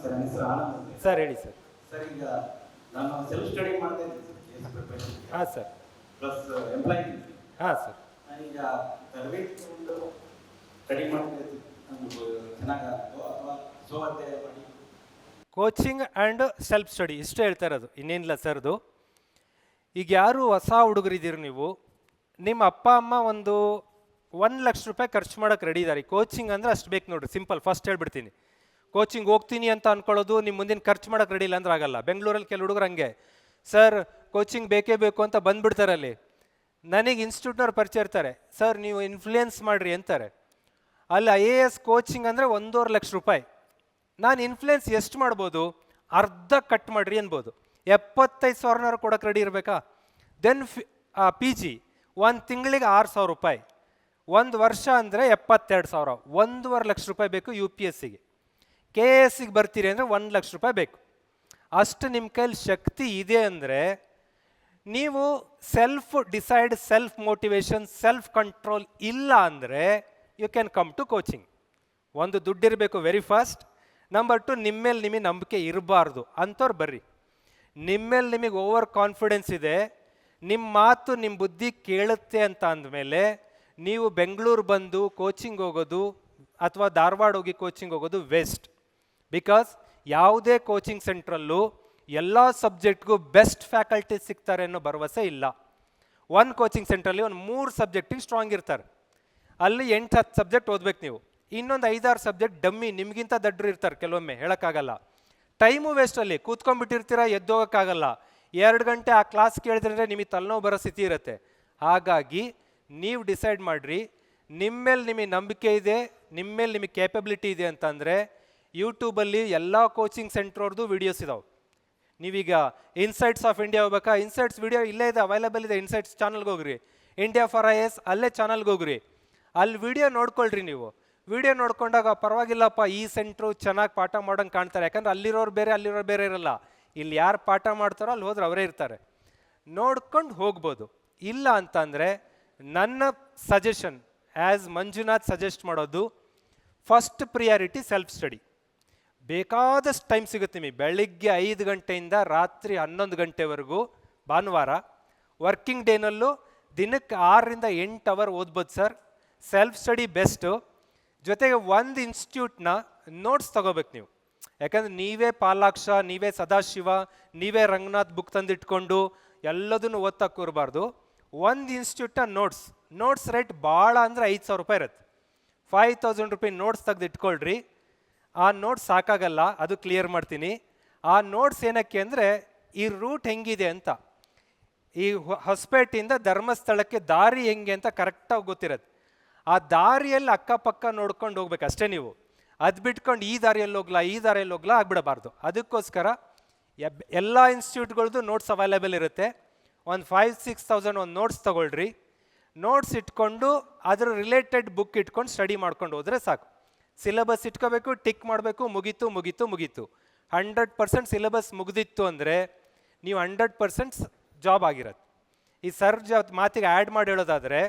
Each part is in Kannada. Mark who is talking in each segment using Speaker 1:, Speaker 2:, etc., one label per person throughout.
Speaker 1: ನಮಸ್ತೆ ನನ್ನ ಹೆಸರು ಆನಂದ್ ಅಂತ.
Speaker 2: ಸರ್ ಹೇಳಿ ಸರ್.
Speaker 1: ಸರ್ ಈಗ ನಾನು ಸೆಲ್ಫ್ ಸ್ಟಡಿ ಮಾಡ್ತಾ ಇದ್ದೀನಿ ಸರ್ ಪ್ರಿಪರೇಷನ್
Speaker 2: ಹಾಂ ಸರ್.
Speaker 1: ಪ್ಲಸ್ ಎಂಪ್ಲಾಯ್
Speaker 2: ಹಾಂ ಸರ್.
Speaker 1: ನಾನೀಗ ತರಬೇತಿ ತಗೊಂಡು ಸ್ಟಡಿ ಮಾಡ್ತಾ ಇದ್ದೀನಿ. ನಮ್ಗೆ ಚೆನ್ನಾಗಾಗುತ್ತೋ ಅಥವಾ ಸ್ವ ಅಧ್ಯಯನ ಮಾಡಿ.
Speaker 2: ಕೋಚಿಂಗ್ ಆ್ಯಂಡ್ ಸೆಲ್ಫ್ ಸ್ಟಡಿ ಇಷ್ಟು ಹೇಳ್ತಾ ಇರೋದು. ಇನ್ನೇನಿಲ್ಲ ಸರ್ದು ಈಗ ಯಾರು ಹೊಸ ಹುಡುಗರಿದ್ದೀರಿ ನೀವು? ನಿಮ್ಮ ಅಪ್ಪ ಅಮ್ಮ ಒಂದು ಒಂದು ಲಕ್ಷ ರೂಪಾಯಿ ಖರ್ಚು ಮಾಡೋಕ್ಕೆ ರೆಡಿ ಇದ್ದಾರೆ ಕೋಚಿಂಗ್ ಅಂದರೆ ಅಷ್ಟು ಬೇಕು ನೋಡಿರಿ ಸಿಂಪಲ್ ಫಸ್ಟ್ ಹೇಳ್ಬಿಡ್ತೀನಿ. ಕೋಚಿಂಗ್ ಹೋಗ್ತೀನಿ ಅಂತ ಅನ್ಕೊಳ್ಳೋದು ನಿಮ್ಮ ಮುಂದಿನ ಖರ್ಚು ಮಾಡೋಕೆ ರೆಡಿ ಇಲ್ಲ ಅಂದ್ರೆ ಆಗಲ್ಲ. ಬೆಂಗಳೂರಲ್ಲಿ ಕೆಲವು ಹುಡುಗರು ಹಂಗೆ. ಸರ್ ಕೋಚಿಂಗ್ ಬೇಕೇ ಬೇಕು ಅಂತ ಬಂದ್ಬಿಡ್ತಾರೆ ಅಲ್ಲಿ. ನನಗೆ ಇನ್ಸ್ಟಿಟ್ಯೂಟ್ನವ್ರು ಪರಿಚಯ ಇರ್ತಾರೆ. ಸರ್, ನೀವು ಇನ್ಫ್ಲೂಯೆನ್ಸ್ ಮಾಡಿರಿ ಅಂತಾರೆ. ಅಲ್ಲಿ ಐ ಎ ಎಸ್ ಕೋಚಿಂಗ್ ಅಂದರೆ ಒಂದೂವರೆ ಲಕ್ಷ ರೂಪಾಯಿ. ನಾನು ಇನ್ಫ್ಲುಯೆನ್ಸ್ ಎಷ್ಟು ಮಾಡ್ಬೋದು? ಅರ್ಧ ಕಟ್ ಮಾಡ್ರಿ ಅನ್ಬೋದು. ಎಪ್ಪತ್ತೈದು ಸಾವಿರನಾರು ಕೊಡೋಕೆ ರೆಡಿ ಇರಬೇಕಾ? ದೆನ್ ಫಿ ಪಿ ಜಿ ಒಂದು ತಿಂಗಳಿಗೆ ಆರು ಸಾವಿರ ರೂಪಾಯಿ. ಒಂದು ವರ್ಷ ಅಂದರೆ ಎಪ್ಪತ್ತೆರಡು ಸಾವಿರ. ಒಂದೂವರೆ ಲಕ್ಷ ರೂಪಾಯಿ ಬೇಕು ಯು ಪಿ ಎಸ್ ಸಿಗೆ ಕೆ ಎ ಎಸ್ಸಿಗೆ ಬರ್ತೀರಿ ಅಂದರೆ ಒಂದು ಲಕ್ಷ ರೂಪಾಯಿ ಬೇಕು. ಅಷ್ಟು ನಿಮ್ಮ ಕೈಲಿ ಶಕ್ತಿ ಇದೆ ಅಂದರೆ ನೀವು self decide self motivation self control ಇಲ್ಲ ಅಂದರೆ you can come to coaching ಒಂದು ದುಡ್ಡಿರಬೇಕು ವೆರಿ ಫಾಸ್ಟ್ ನಂಬರ್ ಟು ನಿಮ್ಮೇಲೆ ನಿಮಗೆ ನಂಬಿಕೆ ಇರಬಾರ್ದು. ಅಂಥವ್ರು ಬರ್ರಿ. ನಿಮ್ಮೇಲೆ ನಿಮಗೆ ಓವರ್ ಕಾನ್ಫಿಡೆನ್ಸ್ ಇದೆ. ನಿಮ್ಮ ಮಾತು ನಿಮ್ಮ ಬುದ್ಧಿ ಕೇಳುತ್ತೆ ಅಂತ ಅಂದಮೇಲೆ ನೀವು ಬೆಂಗಳೂರು ಬಂದು ಕೋಚಿಂಗ್ ಹೋಗೋದು ಅಥವಾ ಧಾರವಾಡ ಹೋಗಿ ಕೋಚಿಂಗ್ ಹೋಗೋದು ವೇಸ್ಟ್ ಬಿಕಾಸ್ ಯಾವುದೇ ಕೋಚಿಂಗ್ ಸೆಂಟ್ರಲ್ಲೂ ಎಲ್ಲ ಸಬ್ಜೆಕ್ಟ್ಗೂ ಬೆಸ್ಟ್ ಫ್ಯಾಕಲ್ಟಿ ಸಿಗ್ತಾರೆ ಅನ್ನೋ ಭರವಸೆ ಇಲ್ಲ. ಒಂದು ಕೋಚಿಂಗ್ ಸೆಂಟ್ರಲ್ಲಿ ಒಂದು ಮೂರು ಸಬ್ಜೆಕ್ಟಿಗೆ ಸ್ಟ್ರಾಂಗ್ ಇರ್ತಾರೆ. ಅಲ್ಲಿ ಎಂಟು, ಹತ್ತು ಸಬ್ಜೆಕ್ಟ್ ಓದ್ಬೇಕು ನೀವು. ಇನ್ನೊಂದು ಐದಾರು ಸಬ್ಜೆಕ್ಟ್ ಡಮ್ಮಿ ನಿಮಗಿಂತ ದಡ್ಡರು ಇರ್ತಾರೆ ಕೆಲವೊಮ್ಮೆ, ಹೇಳೋಕ್ಕಾಗಲ್ಲ. ಟೈಮು ವೇಸ್ಟ್ ಅಲ್ಲಿ ಕೂತ್ಕೊಂಡ್ಬಿಟ್ಟಿರ್ತೀರ, ಎದ್ದೋಗೋಕ್ಕಾಗಲ್ಲ. ಎರಡು ಗಂಟೆ ಆ ಕ್ಲಾಸ್ ಕೇಳಿದ್ರೆ ನಿಮಗೆ ತಲೆನೋವು ಬರೋ ಸ್ಥಿತಿ ಇರುತ್ತೆ. ಹಾಗಾಗಿ ನೀವು ಡಿಸೈಡ್ ಮಾಡಿರಿ ನಿಮ್ಮ ಮೇಲೆ ನಿಮಗೆ ನಂಬಿಕೆ ಇದೆ ನಿಮ್ಮ ಮೇಲೆ ನಿಮಗೆ ಕೇಪಬಿಲಿಟಿ ಇದೆ ಅಂತಂದರೆ ಯೂಟ್ಯೂಬಲ್ಲಿ ಎಲ್ಲ ಕೋಚಿಂಗ್ ಸೆಂಟ್ರವ್ರದ್ದು ವೀಡಿಯೋಸ್ ಇದಾವೆ. ನೀವೀಗ ಇನ್ಸೈಟ್ಸ್ ಆಫ್ ಇಂಡಿಯಾ ಹೋಗ್ಬೇಕಾ? ಇನ್ಸೈಟ್ಸ್ ವಿಡಿಯೋ ಇಲ್ಲೇ ಇದೆ ಅವೈಲೇಬಲ್ ಇದೆ ಇನ್ಸೈಟ್ಸ್ ಚಾನಲ್ಗೆ ಹೋಗ್ರಿ. ಇಂಡಿಯಾ ಫಾರ್ ಐ ಎಸ್ ಅಲ್ಲೇ ಚಾನಲ್ಗೆ ಹೋಗ್ರಿ. ಅಲ್ಲಿ ವಿಡಿಯೋ ನೋಡ್ಕೊಳ್ರಿ ನೀವು. ವಿಡಿಯೋ ನೋಡ್ಕೊಂಡಾಗ ಪರವಾಗಿಲ್ಲಪ್ಪ, ಈ ಸೆಂಟ್ರು ಚೆನ್ನಾಗಿ ಪಾಠ ಮಾಡೋಂಗೆ ಕಾಣ್ತಾರೆ. ಯಾಕಂದ್ರೆ ಅಲ್ಲಿರೋರು ಬೇರೆ ಅಲ್ಲಿರೋರು ಬೇರೆ ಇರಲ್ಲ. ಇಲ್ಲಿ ಯಾರು ಪಾಠ ಮಾಡ್ತಾರೋ ಅಲ್ಲಿ ಹೋದ್ರೆ ಅವರೇ ಇರ್ತಾರೆ. ನೋಡ್ಕೊಂಡು ಹೋಗ್ಬೋದು. ಇಲ್ಲ ಅಂತಂದರೆ ನನ್ನ ಸಜೆಷನ್ ಆ್ಯಸ್ ಮಂಜುನಾಥ್ ಸಜೆಸ್ಟ್ ಮಾಡೋದು ಫಸ್ಟ್ ಪ್ರಿಯಾರಿಟಿ ಸೆಲ್ಫ್ ಸ್ಟಡಿ ಬೇಕಾದಷ್ಟು ಟೈಮ್ ಸಿಗುತ್ತೆ ನಿಮಗೆ. ಬೆಳಿಗ್ಗೆ ಐದು ಗಂಟೆಯಿಂದ ರಾತ್ರಿ ಹನ್ನೊಂದು ಗಂಟೆವರೆಗೂ ಭಾನುವಾರ ವರ್ಕಿಂಗ್ ಡೇನಲ್ಲೂ ದಿನಕ್ಕೆ ಆರರಿಂದ ಎಂಟು ಅವರ್ ಓದ್ಬೋದು ಸರ್ ಸೆಲ್ಫ್ ಸ್ಟಡಿ ಬೆಸ್ಟು ಜೊತೆಗೆ ಒಂದು ಇನ್ಸ್ಟಿಟ್ಯೂಟ್ನ ನೋಟ್ಸ್ ತಗೋಬೇಕು ನೀವು. ಯಾಕಂದ್ರೆ ನೀವೇ ಪಾಲಾಕ್ಷ, ನೀವೇ ಸದಾಶಿವ, ನೀವೇ ರಂಗನಾಥ್ ಬುಕ್ ತಂದಿಟ್ಕೊಂಡು ಎಲ್ಲದನ್ನು ಓದ್ತಾ ಕೂರಬಾರ್ದು. ಒಂದು ಇನ್ಸ್ಟಿಟ್ಯೂಟ್ನ ನೋಟ್ಸ್ ನೋಟ್ಸ್ ರೇಟ್ ಭಾಳ ಅಂದರೆ ಐದು ಸಾವಿರ ರೂಪಾಯಿ ಇರುತ್ತೆ. ಫೈವ್ ತೌಸಂಡ್ ರುಪಿ ನೋಟ್ಸ್ ತೆಗೆದು ಇಟ್ಕೊಳ್ರಿ ಆ ನೋಟ್ಸ್ ಸಾಕಾಗಲ್ಲ, ಅದು ಕ್ಲಿಯರ್ ಮಾಡ್ತೀನಿ. ಆ ನೋಟ್ಸ್ ಏನಕ್ಕೆ ಅಂದರೆ, ಈ ರೂಟ್ ಹೆಂಗಿದೆ ಅಂತ. ಈ ಹೊಸಪೇಟೆಯಿಂದ ಧರ್ಮಸ್ಥಳಕ್ಕೆ ದಾರಿ ಹೆಂಗೆ ಅಂತ ಕರೆಕ್ಟಾಗಿ ಗೊತ್ತಿರೋದು ಆ ದಾರಿಯಲ್ಲಿ ಅಕ್ಕಪಕ್ಕ ನೋಡ್ಕೊಂಡು ಹೋಗ್ಬೇಕು ಅಷ್ಟೇ ನೀವು. ಅದು ಬಿಟ್ಕೊಂಡು ಈ ದಾರಿಯಲ್ಲಿ ಹೋಗ್ಲಾ, ಈ ದಾರಿಯಲ್ಲಿ ಹೋಗ್ಲಾ ಆಗ್ಬಿಡಬಾರ್ದು. ಅದಕ್ಕೋಸ್ಕರ ಎಲ್ಲ ಇನ್ಸ್ಟಿಟ್ಯೂಟ್ಗಳದ್ದು ನೋಟ್ಸ್ ಅವೈಲೇಬಲ್ ಇರುತ್ತೆ. ಒಂದು ಫೈವ್ ಸಿಕ್ಸ್ ತೌಸಂಡ್ ಒಂದು ನೋಟ್ಸ್ ತೊಗೊಳ್ರಿ. ನೋಟ್ಸ್ ಇಟ್ಕೊಂಡು, ಅದರ ರಿಲೇಟೆಡ್ ಬುಕ್ ಇಟ್ಕೊಂಡು ಸ್ಟಡಿ ಮಾಡ್ಕೊಂಡು ಹೋದರೆ ಸಾಕು. ಸಿಲೆಬಸ್ ಇಟ್ಕೋಬೇಕು, ಟಿಕ್ ಮಾಡಬೇಕು, ಮುಗೀತು ಮುಗೀತು ಮುಗೀತು. ಹಂಡ್ರೆಡ್ ಪರ್ಸೆಂಟ್ ಸಿಲೆಬಸ್ ಮುಗಿದಿತ್ತು ಅಂದರೆ ನೀವು ಹಂಡ್ರೆಡ್ ಪರ್ಸೆಂಟ್ ಜಾಬ್ ಆಗಿರತ್ತೆ ಈ ಸರ್ ಜ ಮಾತಿಗೆ ಆ್ಯಡ್ ಮಾಡಿ ಹೇಳೋದಾದರೆ,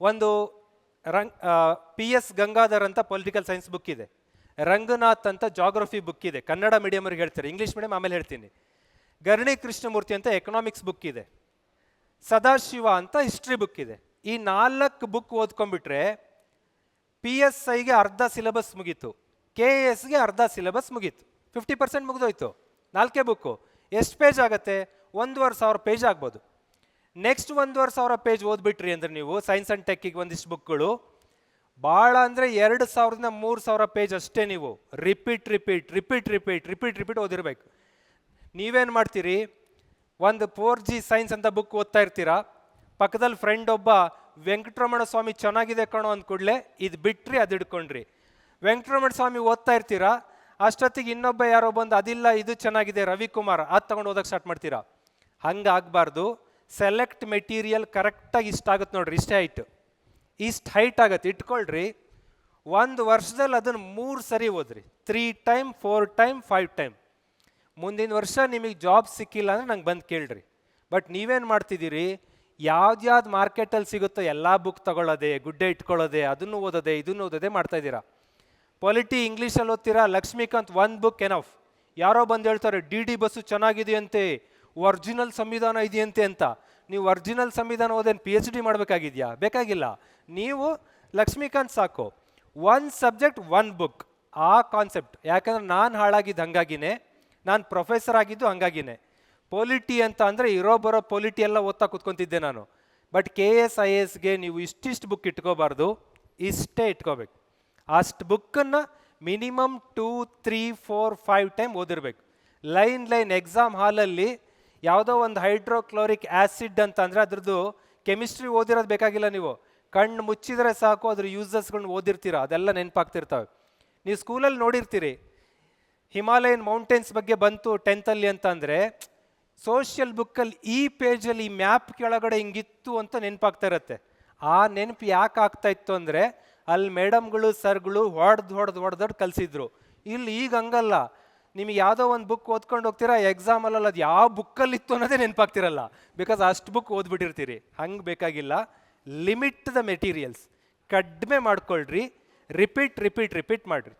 Speaker 2: ಒಂದು ರಂಗ್ ಪಿ ಎಸ್ ಗಂಗಾಧರ್ ಅಂತ ಪೊಲಿಟಿಕಲ್ ಸೈನ್ಸ್ ಬುಕ್ ಇದೆ. ರಂಗನಾಥ್ ಅಂತ ಜಾಗ್ರಫಿ ಬುಕ್ ಇದೆ. ಕನ್ನಡ ಮೀಡಿಯಮ್ರಿಗೆ ಹೇಳ್ತಾರೆ. ಇಂಗ್ಲೀಷ್ ಮೀಡಿಯಮ್ ಆಮೇಲೆ ಹೇಳ್ತೀನಿ. ಗರ್ಣಿ ಕೃಷ್ಣಮೂರ್ತಿ ಅಂತ ಎಕನಾಮಿಕ್ಸ್ ಬುಕ್ ಇದೆ. ಸದಾಶಿವ ಅಂತ ಹಿಸ್ಟ್ರಿ ಬುಕ್ ಇದೆ. ಈ ನಾಲ್ಕು ಬುಕ್ ಓದ್ಕೊಂಡ್ಬಿಟ್ರೆ ಪಿ ಎಸ್ ಐಗೆ ಅರ್ಧ ಸಿಲೆಬಸ್ ಮುಗೀತು. ಕೆ ಎ ಎಸ್ಗೆ ಅರ್ಧ ಸಿಲೆಬಸ್ ಮುಗೀತು. ಫಿಫ್ಟಿ ಪರ್ಸೆಂಟ್ ಮುಗಿದೋಯ್ತು. ನಾಲ್ಕೇ ಬುಕ್ಕು. ಎಷ್ಟು ಪೇಜ್ ಆಗುತ್ತೆ? ಒಂದೂವರೆ ಸಾವಿರ ಪೇಜ್ ಆಗ್ಬೋದು. ನೆಕ್ಸ್ಟ್ ಒಂದೂವರೆ ಸಾವಿರ ಪೇಜ್ ಓದ್ಬಿಟ್ರಿ ಅಂದ್ರೆ ನೀವು ಸೈನ್ಸ್ ಆ್ಯಂಡ್ ಟೆಕ್ಕಿಗೆ ಒಂದಿಷ್ಟು ಬುಕ್ಗಳು ಭಾಳ ಅಂದರೆ ಎರಡು ಸಾವಿರದಿಂದ ಮೂರು ಸಾವಿರ ಪೇಜ್ ಅಷ್ಟೇ ನೀವು. Repeat repeat repeat repeat repeat repeat ಓದಿರಬೇಕು. ನೀವೇನು ಮಾಡ್ತೀರಿ? ಒಂದು ಫೋರ್ ಜಿ ಸೈನ್ಸ್ ಅಂತ ಬುಕ್ ಓದ್ತಾ ಇರ್ತೀರಾ? ಪಕ್ಕದಲ್ಲಿ ಫ್ರೆಂಡ್ ಒಬ್ಬ ವೆಂಕಟರಮಣ ಸ್ವಾಮಿ ಚೆನ್ನಾಗಿದೆ ಕಣೋ ಅಂದ ಕೂಡಲೇ, ಇದು ಬಿಟ್ರಿ ಅದು ಹಿಡ್ಕೊಂಡ್ರಿ. ವೆಂಕಟರಮಣ ಸ್ವಾಮಿ ಓದ್ತಾ ಇರ್ತೀರಾ? ಅಷ್ಟೊತ್ತಿಗೆ ಇನ್ನೊಬ್ಬ ಯಾರೋ ಬಂದು, ಅದಿಲ್ಲ, ಇದು ಚೆನ್ನಾಗಿದೆ, ರವಿಕುಮಾರ್, ಅದು ತಗೊಂಡು ಓದಕ್ಕೆ ಸ್ಟಾರ್ಟ್ ಮಾಡ್ತೀರಾ? ಹಂಗಾಗಬಾರ್ದು ಸೆಲೆಕ್ಟ್ ಮೆಟೀರಿಯಲ್ ಕರೆಕ್ಟಾಗಿ ಇಷ್ಟ ಆಗುತ್ತೆ ನೋಡ್ರಿ, ಇಷ್ಟೇ ಹೈಟ್ ಇಷ್ಟು ಹೈಟ್ ಆಗತ್ತೆ ಇಟ್ಕೊಳ್ರಿ. ಒಂದು ವರ್ಷದಲ್ಲಿ ಅದನ್ನು ಮೂರು ಸರಿ ಓದ್ರಿ. Three time four time five time ಮುಂದಿನ ವರ್ಷ ನಿಮಗೆ ಜಾಬ್ ಸಿಕ್ಕಿಲ್ಲ ಅಂದರೆ ನಂಗೆ ಬಂದು ಕೇಳ್ರಿ. ಬಟ್ ನೀವೇನು ಮಾಡ್ತಿದ್ದೀರಿ? ಯಾವ್ದ್ಯಾವ್ದು ಮಾರ್ಕೆಟಲ್ಲಿ ಸಿಗುತ್ತೋ ಎಲ್ಲ ಬುಕ್ ತಗೊಳ್ಳೋದೆ, ಗುಡ್ಡೆ ಇಟ್ಕೊಳ್ಳೋದೆ, ಅದನ್ನು ಓದೋದೆ, ಇದನ್ನು ಓದೋದೆ ಮಾಡ್ತಾ ಇದ್ದೀರಾ? ಪೊಲಿಟಿ ಇಂಗ್ಲೀಷಲ್ಲಿ ಓದ್ತೀರಾ? ಲಕ್ಷ್ಮೀಕಾಂತ್ ಒನ್ ಬುಕ್ ಎನಫ್ ಯಾರೋ ಬಂದು ಹೇಳ್ತಾರೆ ಡಿ ಡಿ ಬಸ್ಸು ಚೆನ್ನಾಗಿದೆಯಂತೆ ಒರ್ಜಿನಲ್ ಸಂವಿಧಾನ ಇದೆಯಂತೆ ಅಂತ. ನೀವು ಒರ್ಜಿನಲ್ ಸಂವಿಧಾನ ಓದೇನು ಪಿ ಎಚ್ ಡಿ ಮಾಡಬೇಕಾಗಿದೆಯಾ? ಬೇಕಾಗಿಲ್ಲ. ನೀವು ಲಕ್ಷ್ಮೀಕಾಂತ್ ಸಾಕು. ಒನ್ ಸಬ್ಜೆಕ್ಟ್ ಒನ್ ಬುಕ್ ಆ ಕಾನ್ಸೆಪ್ಟ್ ಯಾಕಂದ್ರೆ ನಾನು ಹಾಳಾಗಿದ್ದು ಹಂಗಾಗಿನೇ, ನಾನು ಪ್ರೊಫೆಸರ್ ಆಗಿದ್ದು ಹಂಗಾಗಿನೇ. ಪೊಲಿಟಿ ಅಂತ ಅಂದರೆ ಇರೋ ಬರೋ ಪೊಲಿಟಿ ಎಲ್ಲ ಓದ್ತಾ ಕೂತ್ಕೊಂತಿದ್ದೆ ನಾನು. ಬಟ್ ಕೆ ಎಸ್ ಐ ಎಸ್ಗೆ ನೀವು ಇಷ್ಟಿಷ್ಟು ಬುಕ್ ಇಟ್ಕೋಬಾರ್ದು, ಇಷ್ಟೇ ಇಟ್ಕೋಬೇಕು. ಅಷ್ಟು ಬುಕ್ಕನ್ನು minimum two three four five time ಓದಿರ್ಬೇಕು. ಲೈನ್ ಲೈನ್ ಎಕ್ಸಾಮ್ ಹಾಲಲ್ಲಿ ಯಾವುದೋ ಒಂದು ಹೈಡ್ರೋಕ್ಲೋರಿಕ್ ಆ್ಯಸಿಡ್ ಅಂತ ಅಂದರೆ ಅದ್ರದ್ದು ಕೆಮಿಸ್ಟ್ರಿ ಓದಿರೋದು ಬೇಕಾಗಿಲ್ಲ ನೀವು. ಕಣ್ಣು ಮುಚ್ಚಿದರೆ ಸಾಕು, ಅದ್ರ ಯೂಸಸ್ಗಳನ್ನ ಓದಿರ್ತೀರ? ಅದೆಲ್ಲ ನೆನಪಾಗ್ತಿರ್ತವೆ. ನೀವು ಸ್ಕೂಲಲ್ಲಿ ನೋಡಿರ್ತೀರಿ. ಹಿಮಾಲಯನ್ ಮೌಂಟೇನ್ಸ್ ಬಗ್ಗೆ ಬಂತು ಟೆಂತಲ್ಲಿ ಅಂತ ಅಂದರೆ ಸೋಷಿಯಲ್ ಬುಕ್ಕಲ್ಲಿ ಈ ಪೇಜಲ್ಲಿ ಈ ಮ್ಯಾಪ್ ಕೆಳಗಡೆ ಹಿಂಗಿತ್ತು ಅಂತ ನೆನಪಾಗ್ತಾ ಇರತ್ತೆ. ಆ ನೆನಪು ಯಾಕೆ ಆಗ್ತಾ ಇತ್ತು ಅಂದರೆ ಅಲ್ಲಿ ಮೇಡಮ್ಗಳು ಸರ್ಗಳು ಹೊಡೆದು ಹೊಡೆದು ಹೊಡೆದೊಡ್ಡು ಕಲಿಸಿದ್ರು. ಇಲ್ಲಿ ಈಗ ಹಂಗಲ್ಲ. ನಿಮಗೆ ಯಾವುದೋ ಒಂದು ಬುಕ್ ಓದ್ಕೊಂಡು ಹೋಗ್ತೀರಾ ಎಕ್ಸಾಮಲ್ಲಿ ಅದು ಯಾವ ಬುಕ್ಕಲ್ಲಿತ್ತು ಅನ್ನೋದೇ ನೆನಪಾಗ್ತಿರಲ್ಲ. ಬಿಕಾಸ್ ಅಷ್ಟು ಬುಕ್ ಓದ್ಬಿಟ್ಟಿರ್ತೀರಿ. ಹಂಗೆ ಬೇಕಾಗಿಲ್ಲ. ಲಿಮಿಟ್ ದ ಮೆಟೀರಿಯಲ್ಸ್ ಕಡಿಮೆ ಮಾಡ್ಕೊಳ್ರಿ. ರಿಪೀಟ್ ರಿಪೀಟ್ ರಿಪೀಟ್ ಮಾಡಿರಿ.